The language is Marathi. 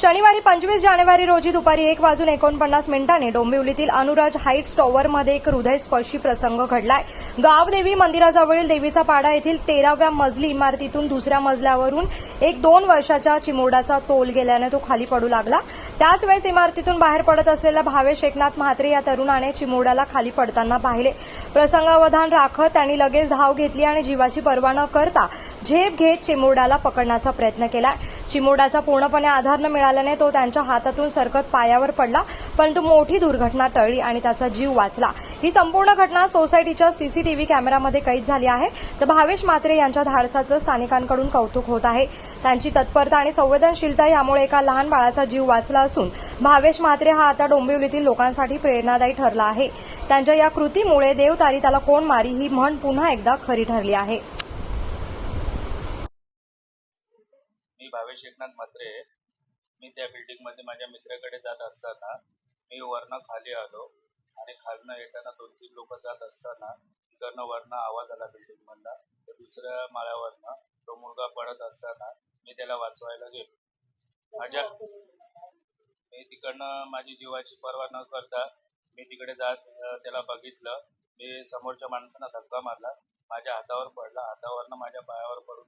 शनिवारी पंचवीस जानेवारी रोजी दुपारी एक वाजून एकोणपन्नास मिनिटांनी डोंबिवलीतील अनुराज हाईट्स टॉवरमध्ये एक हृदयस्पर्शी प्रसंग घडलाय. गावदेवी मंदिराजवळील देवीचा पाडा येथील तेराव्या मजली इमारतीतून दुसऱ्या मजल्यावरून एक दोन वर्षाच्या चिमोडाचा तोल गेल्याने तो खाली पडू लागला. त्याच वेळेस इमारतीतून बाहेर पडत असलेल्या भावेश एकनाथ म्हात्रे या तरुणाने चिमोडाला खाली पडताना पाहिले. प्रसंगावधान राखत त्यांनी लगेच धाव घेतली आणि जीवाची पर्वा न करता झेप घेत चिमोडाला पकडण्याचा प्रयत्न केला चिमोड्याचा पूर्णपणे आधार न मिळाल्याने तो त्यांच्या हातातून सरकत पायावर पडला परंतु मोठी दुर्घटना टळली आणि त्याचा जीव वाचला. ही संपूर्ण घटना सोसायटीच्या सीसीटीव्ही कॅमेरामध्ये कैद झाली आहे. तर भावेश मात्रे यांच्या धाडसाचं स्थानिकांकडून कौतुक होत आहे. त्यांची तत्परता आणि संवेदनशीलता यामुळे एका लहान बाळाचा जीव वाचला असून भावेश म्हात्रे हा आता डोंबिवलीतील लोकांसाठी प्रेरणादायी ठरला आहे. त्यांच्या या कृतीमुळे देव तारी त्याला कोण मारी ही म्हण पुन्हा एकदा खरी ठरली आहे. मी भावेश एकनाथ म्हात्रे मी त्या बिल्डिंगमध्ये माझ्या मित्राकडे जात असताना मी वरनं खाली आलो आणि खालनं येताना दोन तीन लोक जात असताना तिकडनं वरनं आवाज आला बिल्डिंग मधला. तर दुसऱ्या माळ्यावरनं तो मुलगा पडत असताना मी त्याला वाचवायला गेलो. माझ्या मी तिकडनं माझी जीवाची पर्वा न करता मी तिकडे जात त्याला बघितलं. मी समोरच्या माणसानं धक्का मारला. माझ्या हातावर पडला. हातावरनं माझ्या पायावर पडून